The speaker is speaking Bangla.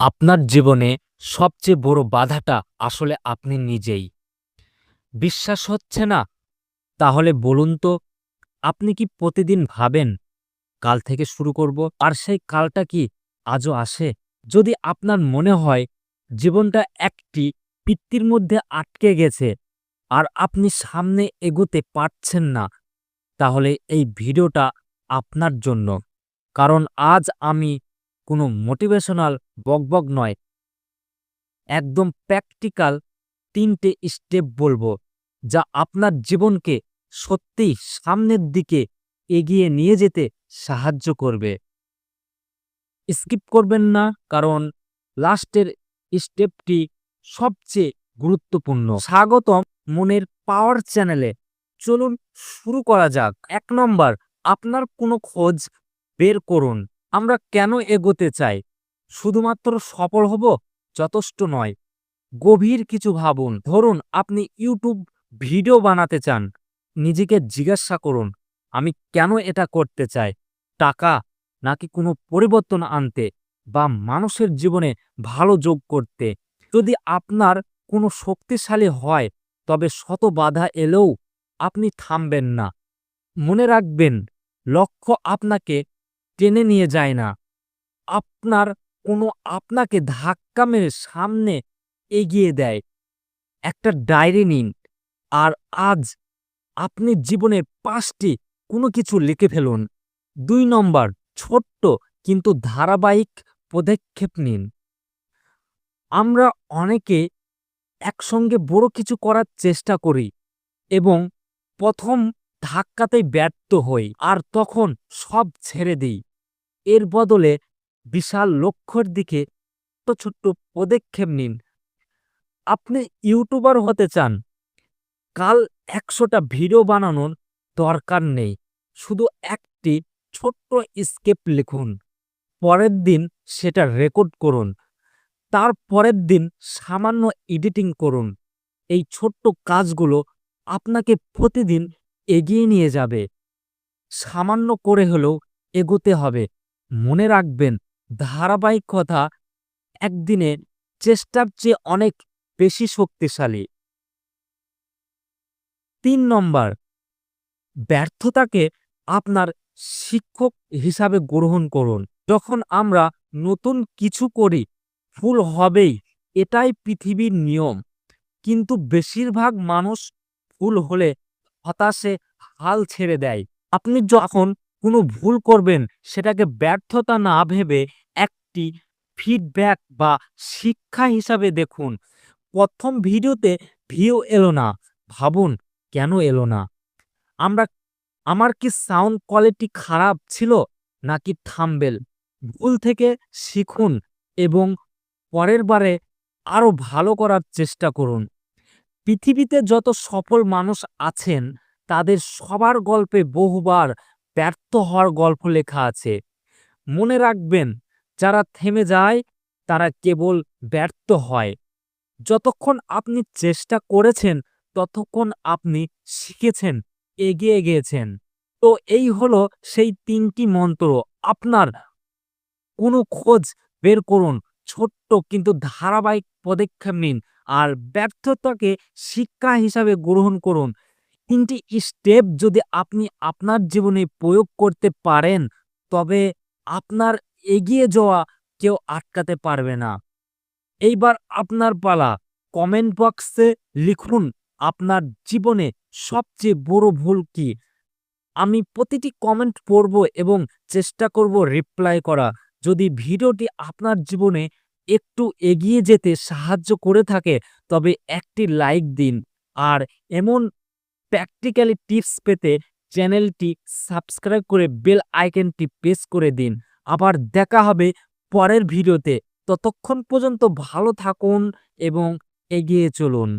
আপনার জীবনে সবচেয়ে বড় বাধাটা আসলে আপনি নিজেই। বিশ্বাস হচ্ছে না? তাহলে বলুন তো, আপনি কি প্রতিদিন ভাবেন, কাল থেকে শুরু করব আর সেই কালটা কি আজও আসে? যদি আপনার মনে হয়, জীবনটা একটি পিত্তির মধ্যে আটকে গেছে আর আপনি সামনে এগোতে পারছেন না, তাহলে এই ভিডিওটা আপনার জন্য। কারণ আজ আমি কোনো মোটিভেশনাল বকবক নয়। একদম প্র্যাকটিক্যাল তিনটে স্টেপ বলব, যা আপনার জীবনকে সত্যিই সামনের দিকে এগিয়ে নিয়ে যেতে সাহায্য করবে। স্কিপ করবেন না, কারণ লাস্টের স্টেপটি সবচেয়ে গুরুত্বপূর্ণ। স্বাগতম মনের পাওয়ার চ্যানেলে চলুন শুরু করা যাক। এক নম্বর, আপনার কোনো খোঁজ বের করুন। আমরা কেন এগোতে চাই? শুধুমাত্র সফল হব যথেষ্ট নয়। গভীর কিছু ভাবুন। ধরুন, আপনি ইউটিউব ভিডিও বানাতে চান। নিজেকে জিজ্ঞাসা করুন, আমি কেন এটা করতে চাই? টাকা নাকি কোনো পরিবর্তন আনতে বা মানুষের জীবনে ভালো যোগ করতে? যদি আপনার কোনো শক্তিশালী হয়, তবে শত বাধা এলেও আপনি থামবেন না। মনে রাখবেন, লক্ষ্য আপনাকে টেনে নিয়ে যায় না। আপনার কোনো আপনাকে ধাক্কা মেরে সামনে এগিয়ে দেয়। একটা ডায়েরি নিন, আর আজ আপনি জীবনের পাঁচটি কোনো কিছু লিখে ফেলুন। দুই নম্বর, ছোট্ট কিন্তু ধারাবাহিক পদক্ষেপ নিন। আমরা অনেকে একসঙ্গে বড় কিছু করার চেষ্টা করি এবং প্রথম ধাক্কাতেই ব্যর্থ হই, আর তখন সব ছেড়ে দিই। এর বদলে বিশাল লক্ষ্যের দিকে ছোট্ট ছোট্ট পদক্ষেপ নিন। আপনি ইউটিউবার হতে চান। কাল একশোটা ভিডিও বানানোর দরকার নেই। শুধু একটি ছোট্ট স্কেপ লিখুন। পরের দিন সেটা রেকর্ড করুন। তার পরের দিন সামান্য এডিটিং করুন। এই ছোট্ট কাজগুলো আপনাকে প্রতিদিন এগিয়ে নিয়ে যাবে। সামান্য করে হলেও এগোতে হবে। মনে রাখবেন ধারাবাহিকতা একদিনে চেষ্টার চেয়ে অনেক বেশি শক্তিশালী। তিন নম্বর, ব্যর্থতাকে আপনার শিক্ষক হিসাবে গ্রহণ করুন। যখন আমরা নতুন কিছু করি, ভুল হবেই, এটাই পৃথিবীর নিয়ম। কিন্তু বেশিরভাগ মানুষ ভুল হলে হতাশে হাল ছেড়ে দেয়। আপনি যখন কোনো ভুল করবেন, সেটাকে ব্যর্থতা না ভেবে একটি ফিডব্যাক বা শিক্ষা হিসাবে দেখুন। প্রথম ভিডিওতে ভিউ এলো না, ভাবুন কেন এলো না? আমরা, আমার কি সাউন্ড কোয়ালিটি খারাপ ছিল নাকি থামবেল? ভুল থেকে শিখুন এবং পরের বারে আরও ভালো করার চেষ্টা করুন। পৃথিবীতে যত সফল মানুষ আছেন, তাদের সবার গল্পে বহুবার ব্যর্থ হওয়ার গল্প লেখা আছে। মনে রাখবেন, যারা থেমে যায়, তারা কেবল ব্যর্থ হয়। যতক্ষণ আপনি চেষ্টা করেছেন, ততক্ষণ আপনি শিখেছেন, এগিয়ে গিয়েছেন। তো এই হলো সেই তিনটি মন্ত্র। আপনার কোনো খোঁজ বের করুন, ছোট্ট কিন্তু ধারাবাহিক পদক্ষেপ নিন, আর ব্যর্থতাকে শিক্ষা হিসাবে গ্রহণ করুন। তিনটি স্টেপ যদি আপনি আপনার জীবনে প্রয়োগ করতে পারেন, তবে আপনার এগিয়ে যাওয়া কেউ আটকাতে পারবে না। এইবার আপনার পালা। কমেন্ট বক্সে লিখুন, আপনার জীবনে সবচেয়ে বড় ভুল কি? আমি প্রতিটি কমেন্ট পড়ব এবং চেষ্টা করব রিপ্লাই করা। যদি ভিডিওটি আপনার জীবনে একটু এগিয়ে যেতে সাহায্য করে থাকে, তবে একটি লাইক দিন। আর এমন প্র্যাকটিক্যালি টিপস পেতে চ্যানেলটি সাবস্ক্রাইব করে বেল আইকনটি প্রেস করে দিন। আবার দেখা হবে পরের ভিডিওতে ততক্ষণ পর্যন্ত ভালো থাকুন এবং এগিয়ে চলুন।